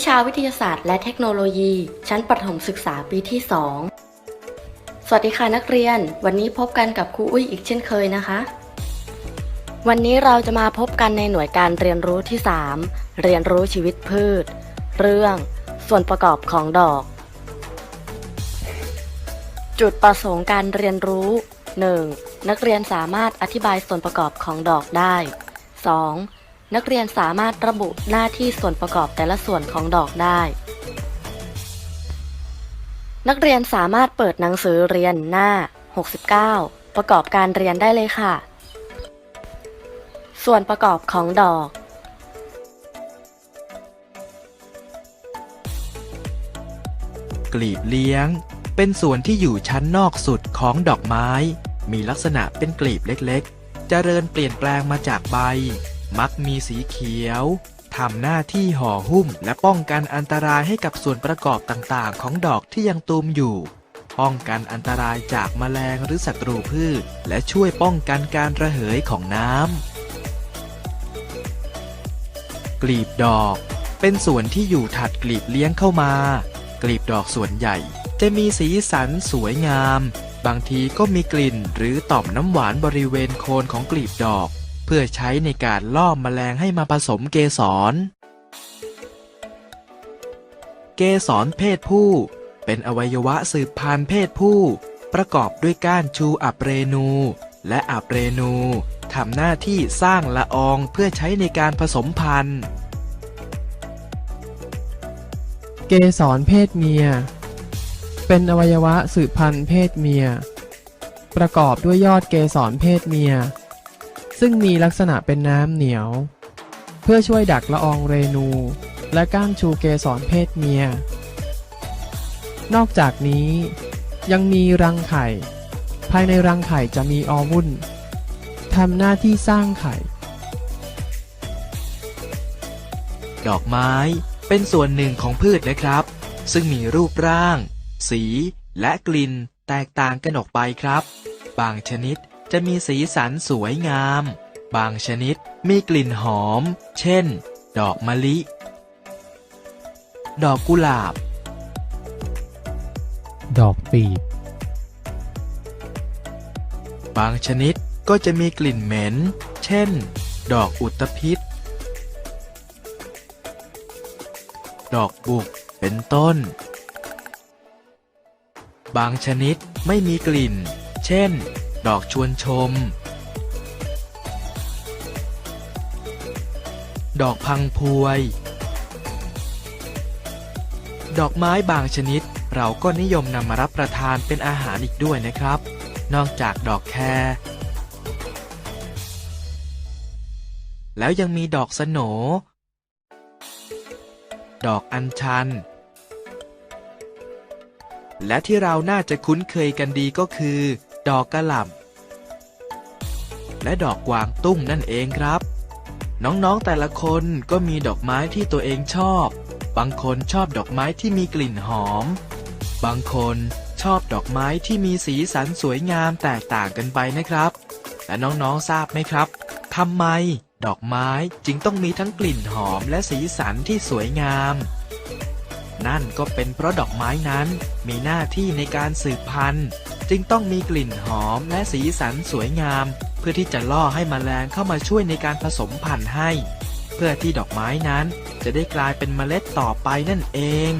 วิชาวิทยาศาสตร์และเทคโนโลยี ชั้นประถมศึกษาปีที่ 2 สวัสดีค่ะนักเรียน วันนี้พบกันกับครูอุ้ยอีกเช่นเคยนะคะ วันนี้เราจะมาพบกันในหน่วยการเรียนรู้ที่ 3 เรียนรู้ชีวิตพืช เรื่อง ส่วนประกอบของดอก จุดประสงค์การเรียนรู้ 1. นักเรียนสามารถอธิบายส่วนประกอบของดอกได้ 2. นักเรียนสามารถระบุหน้าที่ส่วนประกอบแต่ละส่วนของดอกได้ นักเรียนสามารถเปิดหนังสือเรียนหน้า 69 ประกอบการเรียนได้เลยค่ะ ส่วนประกอบของดอก กลีบเลี้ยง เป็นส่วนที่อยู่ชั้นนอกสุดของดอกไม้ มีลักษณะเป็นกลีบเล็กๆเจริญเปลี่ยนแปลงมาจากใบ มักมีสีเขียวทำหน้าที่ห่อหุ้มและป้องกันอันตรายให้กับส่วนประกอบต่างๆ ของดอกที่ยังตูมอยู่ ป้องกันอันตรายจากแมลงหรือศัตรูพืช และช่วยป้องกันการระเหยของน้ำกลีบดอก เป็นส่วนที่อยู่ถัดกลีบเลี้ยงเข้ามา กลีบดอกส่วนใหญ่ จะมีสีสันสวยงาม บางทีก็มีกลิ่นหรือต่อมน้ำหวานบริเวณโคนของกลีบดอก เพื่อใช้ในการล่อมแมลงให้มาผสมเกสร เกสรเพศผู้ เป็นอวัยวะสืบพันธุ์เพศผู้ ประกอบด้วยก้านชูอับเรนู และอับเรนูทำหน้าที่สร้างละอองเพื่อใช้ในการผสมพันธุ์ เกสรเพศเมีย เป็นอวัยวะสืบพันธุ์เพศเมีย ประกอบด้วยยอดเกสรเพศเมีย ซึ่งมีลักษณะเป็นน้ำเหนียว เพื่อช่วยดักละอองเรนู และก้านชูเกสรเพศเมีย นอกจากนี้ ยังมีรังไข่ ภายในรังไข่จะมีออวุ่นทำหน้าที่สร้างไข่ ดอกไม้เป็นส่วนหนึ่งของพืชนะครับ ซึ่งมีรูปร่าง สี และกลิ่นแตกต่างกันออกไปครับ บางชนิด จะมีสีสันสวยงาม บางชนิดมีกลิ่นหอม เช่น ดอกมะลิ ดอกกุหลาบ ดอกปีบบางชนิดก็จะมีกลิ่นเหม็น เช่น ดอกอุตภิษดอกบุก เป็นต้น บางชนิดไม่มีกลิ่น เช่น ดอกชวนชม ดอกพังพวย ดอกไม้บางชนิด เราก็นิยมนำมารับประทานเป็นอาหารอีกด้วยนะครับ นอกจากดอกแครแล้วยังมีดอกสโนดอกอัญชัน และที่เราน่าจะคุ้นเคยกันดีก็คือ ดอกกระหล่ำ และดอกกวางตุ้งนั่นเองครับ น้องๆแต่ละคนก็มีดอกไม้ที่ตัวเองชอบ บางคนชอบดอกไม้ที่มีกลิ่นหอม บางคนชอบดอกไม้ที่มีสีสันสวยงามแตกต่างกันไปนะครับ และน้องๆทราบไหมครับทำไมดอกไม้จึงต้องมีทั้งกลิ่นหอมและสีสันที่สวยงาม นั่นก็เป็นเพราะดอกไม้นั้นมีหน้าที่ในการสืบพันธุ์ จึงต้องมีกลิ่นหอมและสีสันสวยงาม พื่อที่จะล่อให้มแมลงเข้ามาช่วยในการผสมพันธุ์ให้ เพื่อที่ดอกไม้นั้นจะได้กลายเป็นเมล็ดต่อไปนั่นเอง